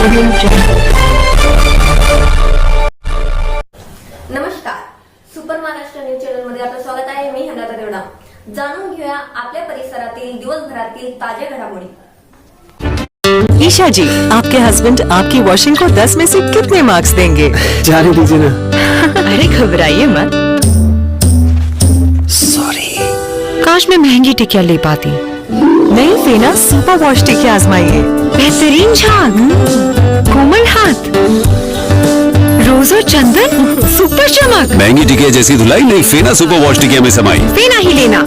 नमस्कार. Super Maharashtra news channel मध्ये आपलं स्वागत आहे. मी हेमलता देवडा. जाणून घेऊया आपल्या परिसरातील दिवसभरातील ताज्या घडामोडी. ईशा जी आपके हस्बैंड आपकी वॉशिंग को 10 में से कितने मार्क्स देंगे? जाने दीजिए ना. अरे घबराइए मत. सॉरी काश मैं महँगी टिकिया ले पाती. नई फेना सुपर वॉश टिकी आजमाइए। बेहतरीन झाग कोमल हाथ रोज और चंदन सुपर चमक। महँगी टिकिया जैसी धुलाई नई फेना सुपर वॉश टिकिया में समाई। फेना ही लेना।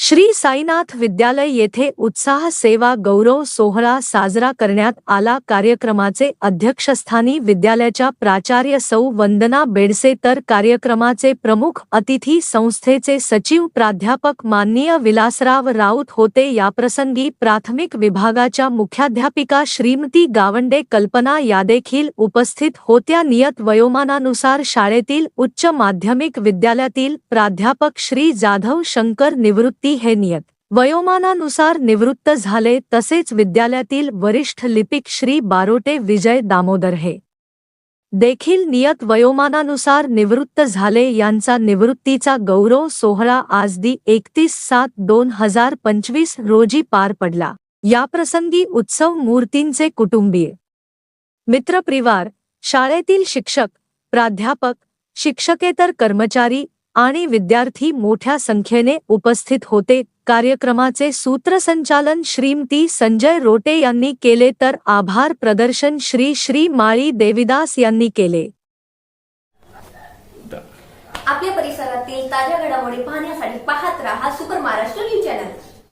श्री साईनाथ विद्यालय येथे उत्साह सेवा गौरव सोहळा साजरा करण्यात आला. कार्यक्रमाचे अध्यक्षस्थानी विद्यालयाच्या प्राचार्य सौ वंदना बेडसे तर कार्यक्रमाचे प्रमुख अतिथी संस्थेचे सचिव प्राध्यापक माननीय विलासराव राऊत होते. याप्रसंगी प्राथमिक विभागाच्या मुख्याध्यापिका श्रीमती गावंडे कल्पना यादेखील उपस्थित होत्या. नियत वयोमानानुसार शाळेतील उच्च माध्यमिक विद्यालयातील प्राध्यापक श्री जाधव शंकर निवृत्ती व्यक्ती हे नियत. वयोमानानुसार निवृत्त झाले तसेच विद्यालयातील वरिष्ठ लिपिक श्री बारोटे विजय दामोदर हे. देखील नियत वयोमानानुसार निवृत्त झाले यांचा निवृत्तीचा गौरव सोहळा आज दि एकतीस सात दोन हजार पंचवीस रोजी पार पडला. याप्रसंगी उत्सव मूर्तींचे कुटुंबीय. मित्रपरिवार शाळेतील शिक्षक प्राध्यापक शिक्षकेतर कर्मचारी आणि विद्यार्थी मोठ्या संख्येने उपस्थित होते. कार्यक्रमाचे सूत्रसंचालन श्रीमती संजय रोटे यांनी केले तर आभार प्रदर्शन श्री श्री माळी देविदास यांनी केले. आपल्या परिसरातील ताज्या घडामोडी पाहण्यासाठी पाहत राहा सुपर महाराष्ट्र न्यूज चॅनल.